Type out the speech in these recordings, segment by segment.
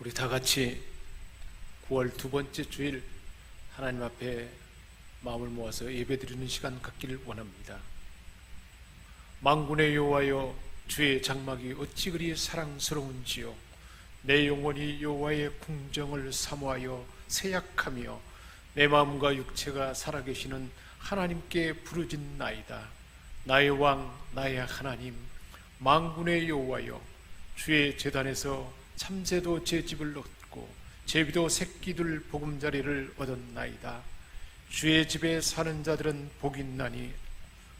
우리 다 같이 9월 두 번째 주일 하나님 앞에 마음을 모아서 예배드리는 시간 갖기를 원합니다. 망군의 여호와여 주의 장막이 어찌 그리 사랑스러운지요 내 영혼이 여호와의 궁정을 사모하여 세약하며 내 마음과 육체가 살아계시는 하나님께 부르짖 나이다 나의 왕 나의 하나님 망군의 여호와여 주의 재단에서 참새도 제 집을 얻고 제비도 새끼들 보금자리를 얻었나이다 주의 집에 사는 자들은 복이 있나니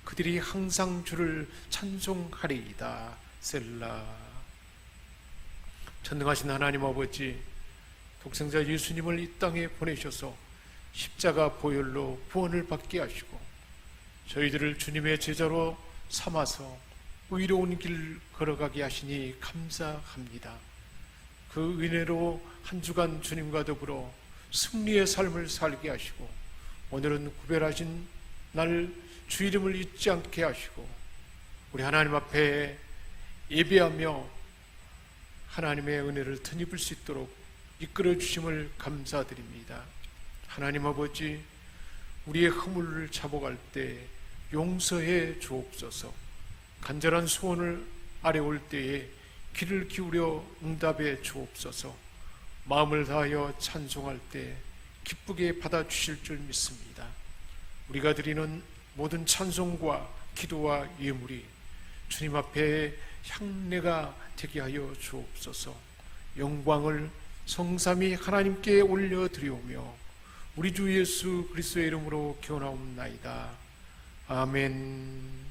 그들이 항상 주를 찬송하리이다. 셀라. 전능하신 하나님 아버지, 독생자 예수님을 이 땅에 보내셔서 십자가 보혈로 구원을 받게 하시고 저희들을 주님의 제자로 삼아서 의로운 길 걸어가게 하시니 감사합니다. 그 은혜로 한 주간 주님과 더불어 승리의 삶을 살게 하시고 오늘은 구별하신 날 주 이름을 잊지 않게 하시고 우리 하나님 앞에 예배하며 하나님의 은혜를 덧입을 수 있도록 이끌어 주심을 감사드립니다. 하나님 아버지 우리의 허물을 잡아갈 때 용서해 주옵소서. 간절한 소원을 아래올 때에 귀를 기울여 응답해 주옵소서. 마음을 다하여 찬송할 때 기쁘게 받아 주실 줄 믿습니다. 우리가 드리는 모든 찬송과 기도와 예물이 주님 앞에 향내가 되게 하여 주옵소서. 영광을 성삼이 하나님께 올려 드리오며 우리 주 예수 그리스도의 이름으로 기원하옵나이다. 아멘.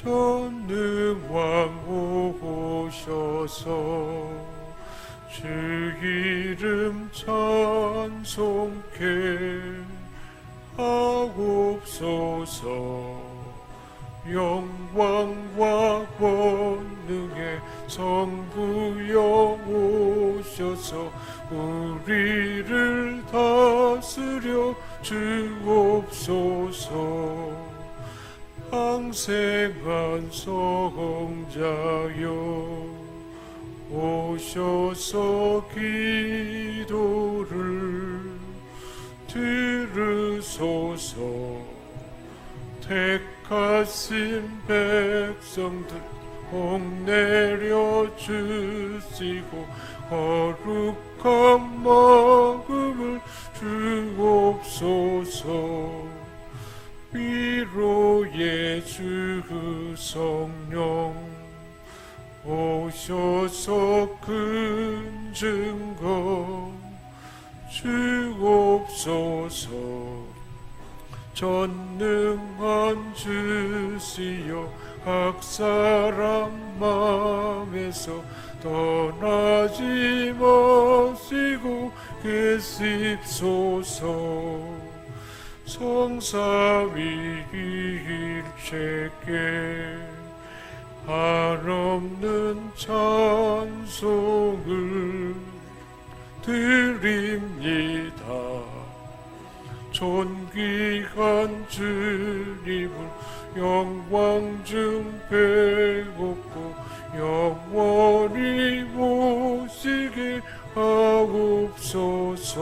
전능 왕 오셔서 주 이름 찬송케 하옵소서. 영광과 권능의 성부여 오셔서 우리를 다스려 주옵소서 항생한 성자여 오셔서 기도를 들으소서. 택하신 백성들 복내려 주시고 거룩한 마음을 주옵소서 위로의 주 성령 오셔서 큰 증거 주옵소서 전능한 주시여 각 사람 마음에서 떠나지 마시고 계십소서 성사위 일체께 한없는 찬송을 드립니다. 존귀한 주님을 영광 중 배웠고 영원히 모시게 하옵소서.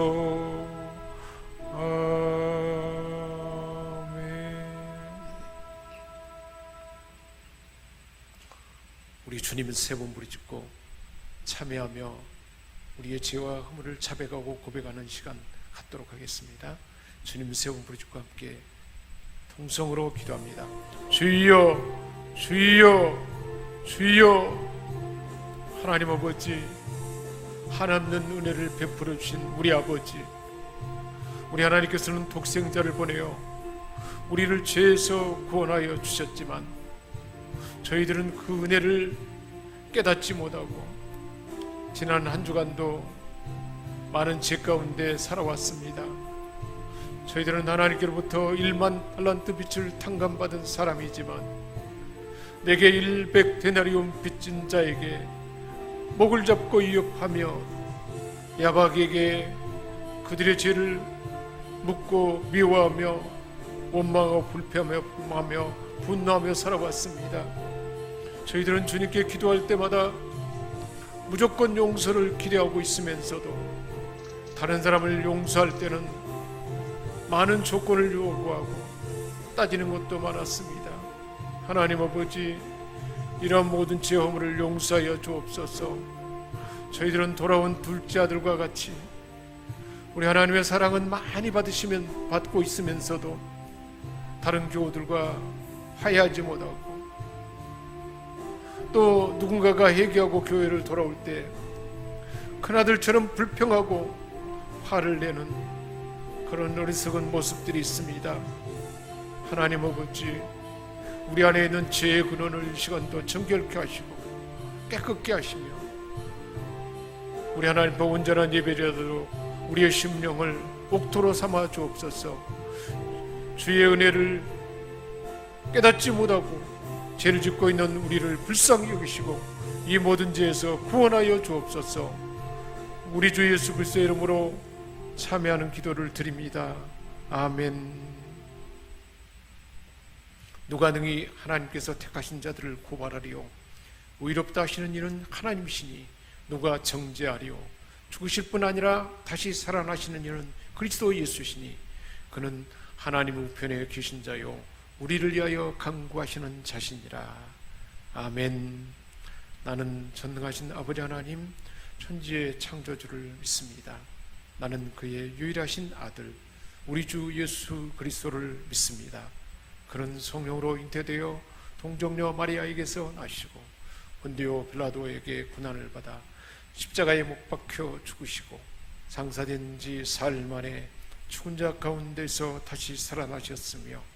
아 우리 주님은 세번 부르짖고 참여하며 우리의 죄와 허물을 자백하고 고백하는 시간 갖도록 하겠습니다. 주님 세번 부르짖고 함께 통성으로 기도합니다. 주여, 주여, 주여, 하나님 아버지, 한없는 은혜를 베풀어 주신 우리 아버지, 우리 하나님께서는 독생자를 보내어 우리를 죄에서 구원하여 주셨지만 저희들은 그 은혜를 깨닫지 못하고 지난 한 주간도 많은 죄 가운데 살아왔습니다. 저희들은 하나님께로부터 1만 달란트 빛을 탕감받은 사람이지만 내게 100 데나리온 빚진 자에게 목을 잡고 위협하며 야박에게 그들의 죄를 묻고 미워하며 원망하고 불평하며 분노하며 살아왔습니다. 저희들은 주님께 기도할 때마다 무조건 용서를 기대하고 있으면서도 다른 사람을 용서할 때는 많은 조건을 요구하고 따지는 것도 많았습니다. 하나님 아버지 이러한 모든 죄 허물을 용서하여 주옵소서. 저희들은 돌아온 둘째 아들과 같이 우리 하나님의 사랑은 많이 받으시면 받고 있으면서도 다른 교우들과 화해하지 못하고 또 누군가가 회개하고 교회를 돌아올 때 큰아들처럼 불평하고 화를 내는 그런 어리석은 모습들이 있습니다. 하나님 아버지 우리 안에 있는 죄의 근원을 이 시간도 정결케 하시고 깨끗게 하시며 우리 하나님 의 온전한 예배자들로 우리의 심령을 옥토로 삼아 주옵소서 주의 은혜를 깨닫지 못하고 죄를 짓고 있는 우리를 불쌍히 여기시고 이 모든 죄에서 구원하여 주옵소서. 우리 주 예수 그리스도의 이름으로 참여하는 기도를 드립니다. 아멘. 누가 능히 하나님께서 택하신 자들을 고발하리요? 의롭다 하시는 이는 하나님이시니 누가 정죄하리요? 죽으실 뿐 아니라 다시 살아나시는 이는 그리스도 예수시니 그는 하나님 우편에 계신 자요 우리를 위하여 강구하시는 자신이라. 아멘. 나는 전능하신 아버지 하나님 천지의 창조주를 믿습니다. 나는 그의 유일하신 아들 우리 주 예수 그리스도를 믿습니다. 그는 성령으로 잉태되어 동정녀 마리아에게서 나시고 본디오 빌라도에게 고난을 받아 십자가에 못 박혀 죽으시고 상사된 지 사흘 만에 죽은 자 가운데서 다시 살아나셨으며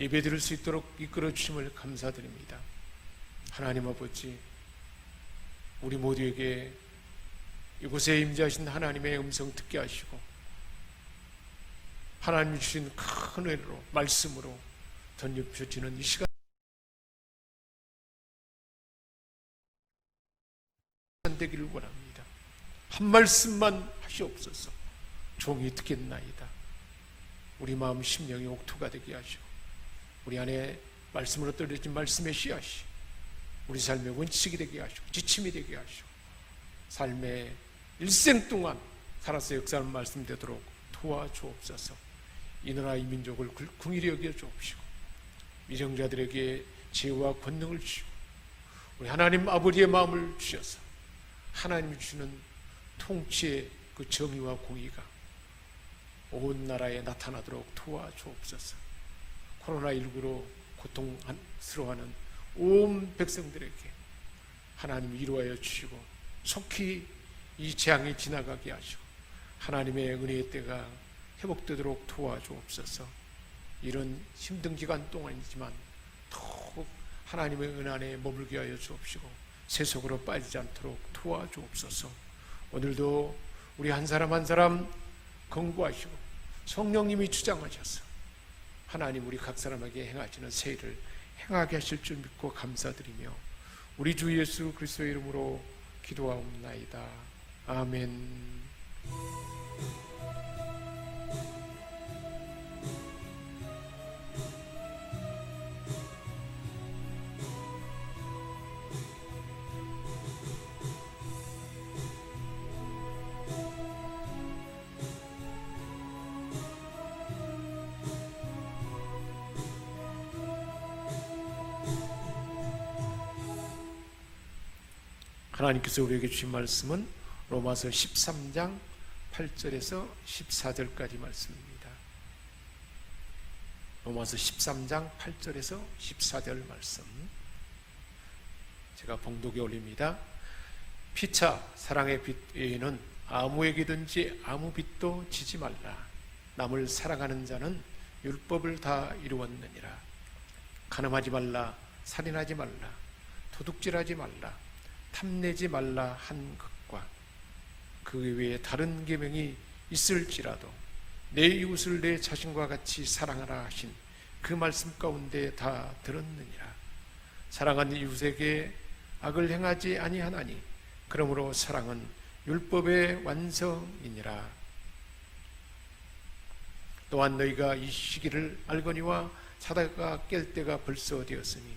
예배 드릴 수 있도록 이끌어 주심을 감사드립니다. 하나님 아버지, 우리 모두에게 이곳에 임재하신 하나님의 음성 듣게 하시고 하나님 주신 큰 은혜로 말씀으로 던져주시는 이 시간 되기를 원합니다. 한 말씀만 하시옵소서. 종이 듣겠나이다. 우리 마음 심령이 옥토가 되게 하시고 우리 안에 말씀으로 떨어진 말씀의 씨앗이 우리 삶의 원칙이 되게 하시고 지침이 되게 하시고 삶의 일생 동안 살아서 역사하는 말씀 되도록 도와주옵소서. 이 나라 이 민족을 궁일히 여겨 주옵시고 미정자들에게 지혜와 권능을 주시고 우리 하나님 아버지의 마음을 주셔서 하나님이 주는 통치의 그 정의와 공의가 온 나라에 나타나도록 도와주옵소서. 코로나19로 고통스러워하는 온 백성들에게 하나님 위로하여 주시고 속히 이 재앙이 지나가게 하시고 하나님의 은혜의 때가 회복되도록 도와주옵소서. 이런 힘든 기간 동안이지만 더욱 하나님의 은 안에 머물게 하여 주옵시고 세속으로 빠지지 않도록 도와주옵소서. 오늘도 우리 한 사람 한 사람 건구하시고 성령님이 주장하셔서 하나님 우리 각 사람에게 행하시는 새 일을 행하게 하실 줄 믿고 감사드리며 우리 주 예수 그리스도의 이름으로 기도하옵나이다. 아멘. 하나님께서 우리에게 주신 말씀은 로마서 13장 8절에서 14절까지 말씀입니다. 로마서 13장 8절에서 14절 말씀. 제가 봉독에 올립니다. 피차 사랑의 빛 외에는 아무에게든지 아무 빛도 지지 말라. 남을 사랑하는 자는 율법을 다 이루었느니라. 간음하지 말라, 살인하지 말라, 도둑질하지 말라, 탐내지 말라 한 것과 그 외에 다른 계명이 있을지라도 내 이웃을 내 자신과 같이 사랑하라 하신 그 말씀 가운데 다 들었느니라. 사랑하는 이웃에게 악을 행하지 아니하나니 그러므로 사랑은 율법의 완성이니라. 또한 너희가 이 시기를 알거니와 자다가 깰 때가 벌써 되었으니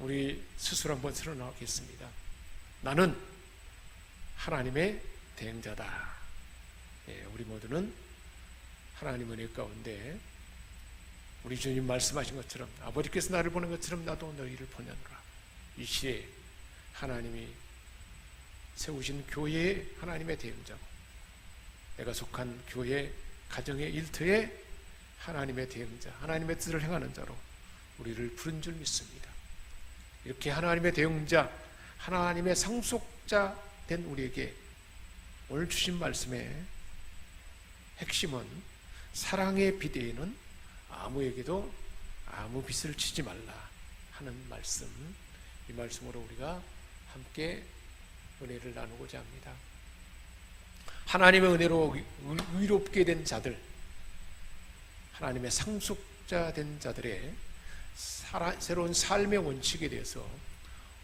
우리 스스로 한번 드러나겠습니다. 나는 하나님의 대행자다. 예, 우리 모두는 하나님 은혜 가운데 우리 주님 말씀하신 것처럼 아버지께서 나를 보는 것처럼 나도 너희를 보내노라. 이 시에 하나님이 세우신 교회의 하나님의 대행자고 내가 속한 교회 가정의 일터에 하나님의 대행자, 하나님의 뜻을 행하는 자로 우리를 부른 줄 믿습니다. 이렇게 하나님의 대응자, 하나님의 상속자 된 우리에게 오늘 주신 말씀의 핵심은 사랑의 비대에는 아무에게도 아무 빚을 치지 말라 하는 말씀. 이 말씀으로 우리가 함께 은혜를 나누고자 합니다. 하나님의 은혜로 의롭게 된 자들, 하나님의 상속자 된 자들의 새로운 삶의 원칙에 대해서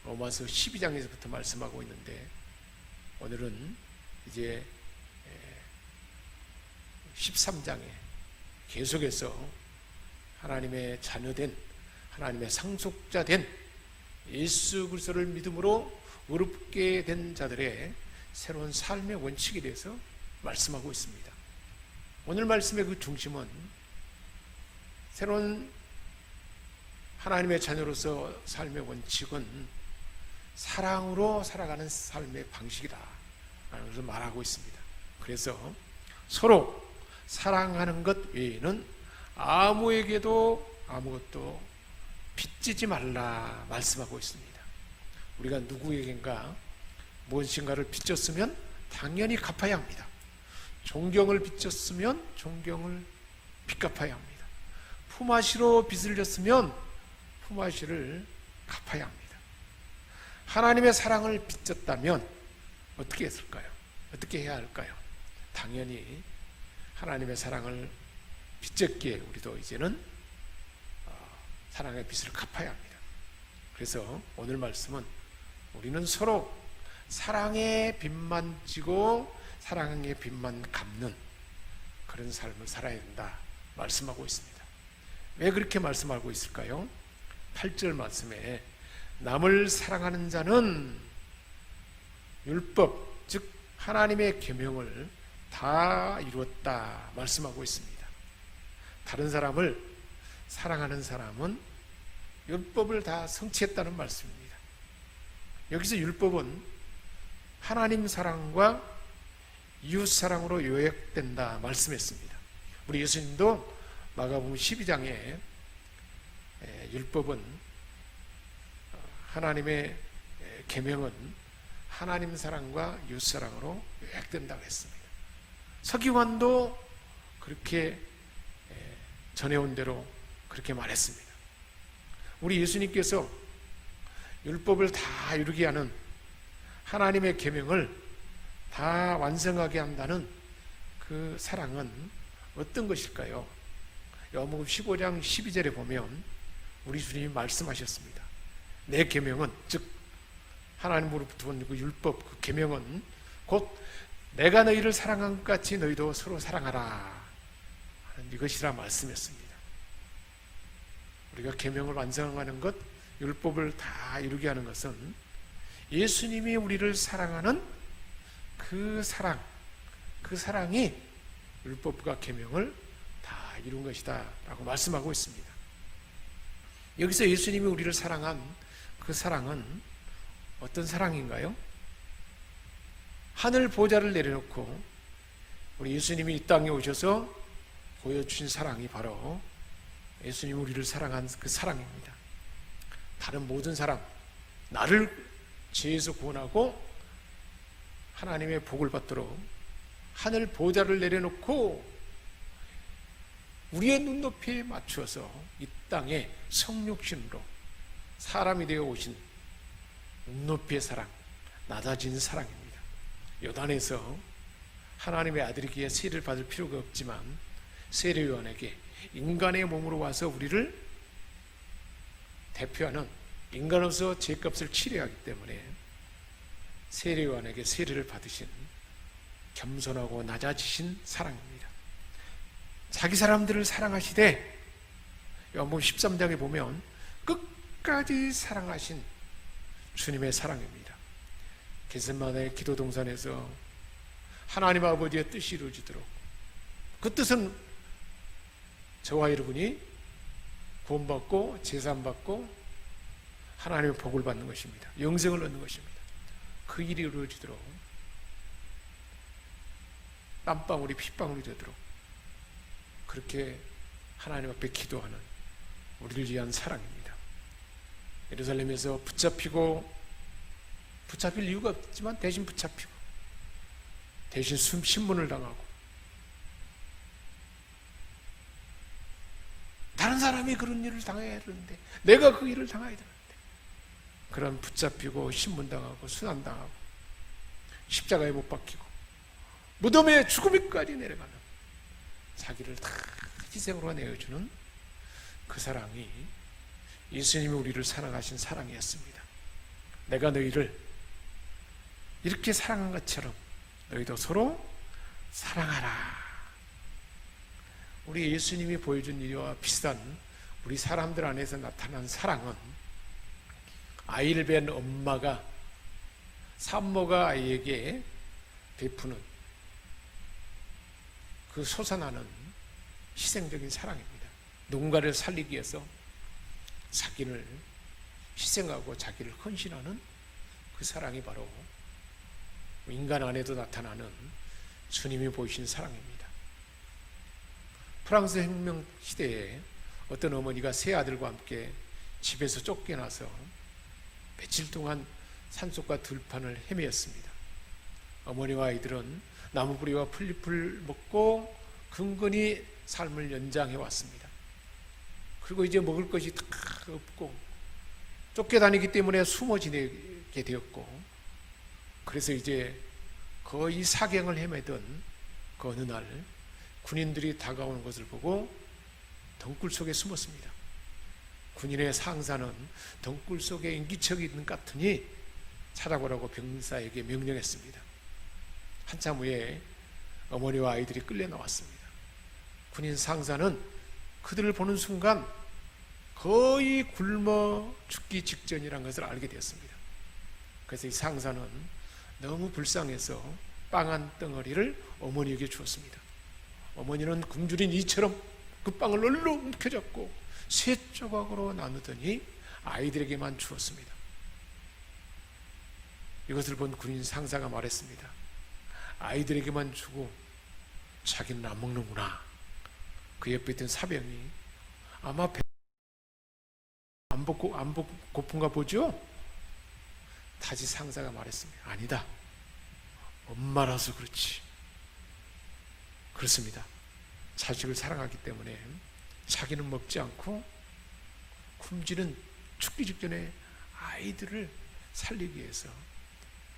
로마서 12장에서부터 말씀하고 있는데 오늘은 이제 13장에 계속해서 하나님의 자녀된 하나님의 상속자 된 예수 그리스도를 믿음으로 의롭게 된 자들의 새로운 삶의 원칙에 대해서 말씀하고 있습니다. 오늘 말씀의 그 중심은 새로운 하나님의 자녀로서 삶의 원칙은 사랑으로 살아가는 삶의 방식이다. 라는 말하고 있습니다. 그래서 서로 사랑하는 것 외에는 아무에게도 아무것도 빚지지 말라 말씀하고 있습니다. 우리가 누구에겐가 무엇인가를 빚졌으면 당연히 갚아야 합니다. 존경을 빚졌으면 존경을 빚 갚아야 합니다. 품앗이로 빚을 졌으면 품앗이를 갚아야 합니다. 하나님의 사랑을 빚졌다면 어떻게 했을까요? 어떻게 해야 할까요? 당연히 하나님의 사랑을 빚졌기에 우리도 이제는 어, 사랑의 빚을 갚아야 합니다. 그래서 오늘 말씀은 우리는 서로 사랑의 빚만 지고 사랑의 빚만 갚는 그런 삶을 살아야 된다 말씀하고 있습니다. 왜 그렇게 말씀하고 있을까요? 8절 말씀에 남을 사랑하는 자는 율법 즉 하나님의 계명을 다 이루었다 말씀하고 있습니다. 다른 사람을 사랑하는 사람은 율법을 다 성취했다는 말씀입니다. 여기서 율법은 하나님 사랑과 이웃 사랑으로 요약된다 말씀했습니다. 우리 예수님도 마가복음 12장에 율법은 어, 하나님의 계명은 하나님 사랑과 이웃 사랑으로 요약된다고 했습니다. 서기관도 그렇게 전해온 대로 그렇게 말했습니다. 우리 예수님께서 율법을 다 이루게 하는 하나님의 계명을 다 완성하게 한다는 그 사랑은 어떤 것일까요? 요한복음 15장 12절에 보면 우리 주님이 말씀하셨습니다. 내 계명은 즉 하나님으로부터 온 그 율법 그 계명은 곧 내가 너희를 사랑한 것 같이 너희도 서로 사랑하라 하는 이것이라 말씀했습니다. 우리가 계명을 완성하는 것, 율법을 다 이루게 하는 것은 예수님이 우리를 사랑하는 그 사랑, 그 사랑이 율법과 계명을 다 이룬 것이다라고 말씀하고 있습니다. 여기서 예수님이 우리를 사랑한 그 사랑은 어떤 사랑인가요? 하늘 보좌를 내려놓고 우리 예수님이 이 땅에 오셔서 보여주신 사랑이 바로 예수님 우리를 사랑한 그 사랑입니다. 다른 모든 사랑, 나를 죄에서 구원하고 하나님의 복을 받도록 하늘 보좌를 내려놓고 우리의 눈높이에 맞추어서 이 땅에 성육신으로 사람이 되어 오신 눈높이의 사랑, 낮아진 사랑입니다. 요단에서 하나님의 아들이기에 세례를 받을 필요가 없지만 세례요한에게 인간의 몸으로 와서 우리를 대표하는 인간으로서 죄값을 치러야 하기 때문에 세례요한에게 세례를 받으신 겸손하고 낮아지신 사랑입니다. 자기 사람들을 사랑하시되 요한복음 13장에 보면 끝까지 사랑하신 주님의 사랑입니다. 게셋마네 기도 동산에서 하나님 아버지의 뜻이 이루어지도록 그 뜻은 저와 여러분이 구원받고 재산받고 하나님의 복을 받는 것입니다. 영생을 얻는 것입니다. 그 일이 이루어지도록 땀방울이 핏방울이 되도록 그렇게 하나님 앞에 기도하는 우리를 위한 사랑입니다. 예루살렘에서 붙잡히고 붙잡힐 이유가 없지만 대신 붙잡히고 대신 숨 신문을 당하고 다른 사람이 그런 일을 당해야 되는데 내가 그 일을 당해야 되는데 그런 붙잡히고 신문당하고 순환당하고 십자가에 못 박히고 무덤에 죽음이까지 내려가는 자기를 다 희생으로 내어주는 그 사랑이 예수님이 우리를 사랑하신 사랑이었습니다. 내가 너희를 이렇게 사랑한 것처럼 너희도 서로 사랑하라. 우리 예수님이 보여준 일과 비슷한 우리 사람들 안에서 나타난 사랑은 아이를 뵌 엄마가 산모가 아이에게 베푸는 그 솟아나는 희생적인 사랑입니다. 누군가를 살리기 위해서 자기를 희생하고 자기를 헌신하는 그 사랑이 바로 인간 안에도 나타나는 주님이 보이신 사랑입니다. 프랑스 혁명 시대에 어떤 어머니가 세 아들과 함께 집에서 쫓겨나서 며칠 동안 산속과 들판을 헤매었습니다. 어머니와 아이들은 나무 뿌리와 풀잎을 먹고 근근히 삶을 연장해 왔습니다. 그리고 이제 먹을 것이 다 없고 쫓겨다니기 때문에 숨어 지내게 되었고 그래서 이제 거의 사경을 헤매던 그 어느 날 군인들이 다가오는 것을 보고 덩굴 속에 숨었습니다. 군인의 상사는 덩굴 속에 인기척이 있는 것 같으니 찾아보라고 병사에게 명령했습니다. 한참 후에 어머니와 아이들이 끌려 나왔습니다. 군인 상사는 그들을 보는 순간 거의 굶어 죽기 직전이라는 것을 알게 되었습니다. 그래서 이 상사는 너무 불쌍해서 빵 한 덩어리를 어머니에게 주었습니다. 어머니는 굶주린 이처럼 그 빵을 얼른 움켜잡고 세 조각으로 나누더니 아이들에게만 주었습니다. 이것을 본 군인 상사가 말했습니다. 아이들에게만 주고 자기는 안 먹는구나. 그 옆에 있던 사병이 아마 배... 안 먹고 안 먹, 고픈가 보죠. 다시 상사가 말했습니다. 아니다. 엄마라서 그렇지. 그렇습니다. 자식을 사랑하기 때문에 자기는 먹지 않고 굶지는 죽기 직전에 아이들을 살리기 위해서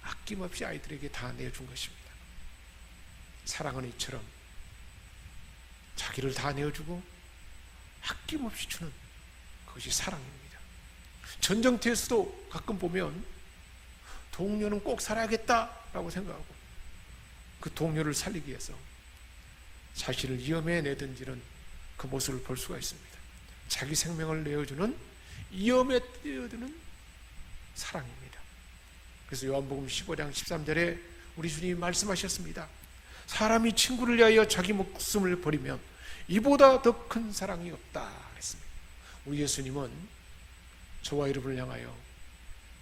아낌없이 아이들에게 다 내준 것입니다. 사랑은 이처럼 자기를 다 내어주고 아낌없이 주는 그것이 사랑입니다. 전쟁터에서도 가끔 보면 동료는 꼭 살아야겠다라고 생각하고 그 동료를 살리기 위해서 자신을 위험에 내던지는 그 모습을 볼 수가 있습니다. 자기 생명을 내어주는 위험에 뛰어드는 사랑입니다. 그래서 요한복음 15장 13절에 우리 주님이 말씀하셨습니다. 사람이 친구를 위하여 자기 목숨을 버리면 이보다 더 큰 사랑이 없다 했습니다. 우리 예수님은 저와 여러분을 향하여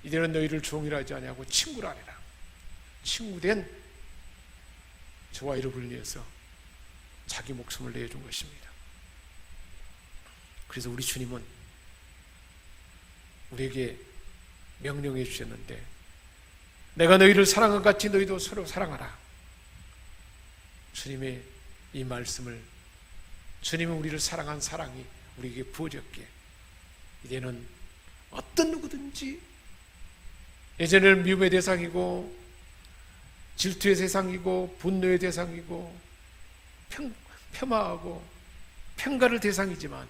이제는 너희를 종이라 하지 아니하고 친구라 하리라. 친구된 저와 여러분을 위해서 자기 목숨을 내준 것입니다. 그래서 우리 주님은 우리에게 명령해 주셨는데 내가 너희를 사랑한 같이 너희도 서로 사랑하라. 주님의 이 말씀을 주님이 우리를 사랑한 사랑이 우리에게 부어졌기에 이제는 어떤 누구든지 예전에는 미움의 대상이고 질투의 대상이고 분노의 대상이고 평, 폄하하고 평가를 대상이지만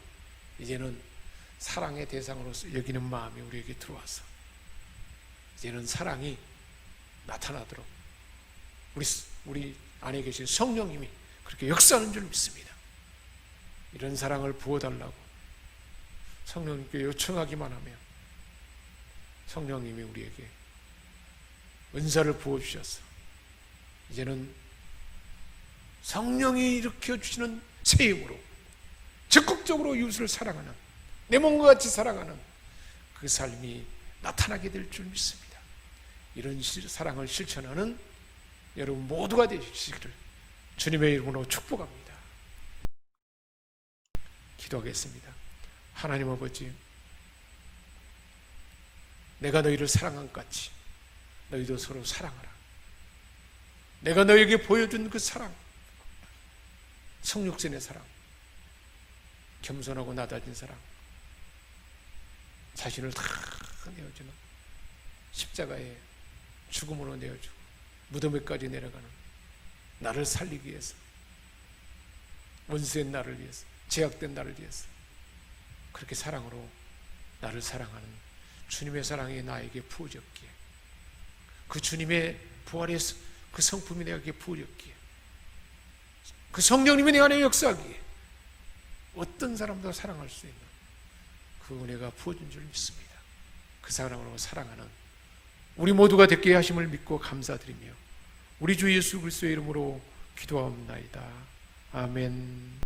이제는 사랑의 대상으로서 여기는 마음이 우리에게 들어와서 이제는 사랑이 나타나도록 우리 우리 안에 계신 성령님이 그렇게 역사하는 줄 믿습니다. 이런 사랑을 부어달라고 성령님께 요청하기만 하면 성령님이 우리에게 은사를 부어주셔서 이제는 성령이 일으켜 주시는 새 힘으로 적극적으로 이웃을 사랑하는 내 몸과 같이 사랑하는 그 삶이 나타나게 될 줄 믿습니다. 이런 시- 사랑을 실천하는 여러분 모두가 되시기를 주님의 이름으로 축복합니다. 기도하겠습니다. 하나님 아버지, 내가 너희를 사랑한 것 같이 너희도 서로 사랑하라. 내가 너에게 보여준 그 사랑, 성육신의 사랑, 겸손하고 낮아진 사랑, 자신을 다 내어주는 십자가에 죽음으로 내어주고 무덤에까지 내려가는 나를 살리기 위해서 원수의 나를 위해서 제약된 나를 위해서 그렇게 사랑으로 나를 사랑하는 주님의 사랑이 나에게 부어졌기에 그 주님의 부활의 스- 그 성품이 내게 부어졌기에 그 성령님이 내 안에 역사하기에 어떤 사람도 사랑할 수 있는 그 은혜가 부어진 줄 믿습니다. 그 사랑으로 사랑하는 우리 모두가 됐게 하심을 믿고 감사드리며 우리 주 예수 그리스도의 이름으로 기도하옵나이다. 아멘.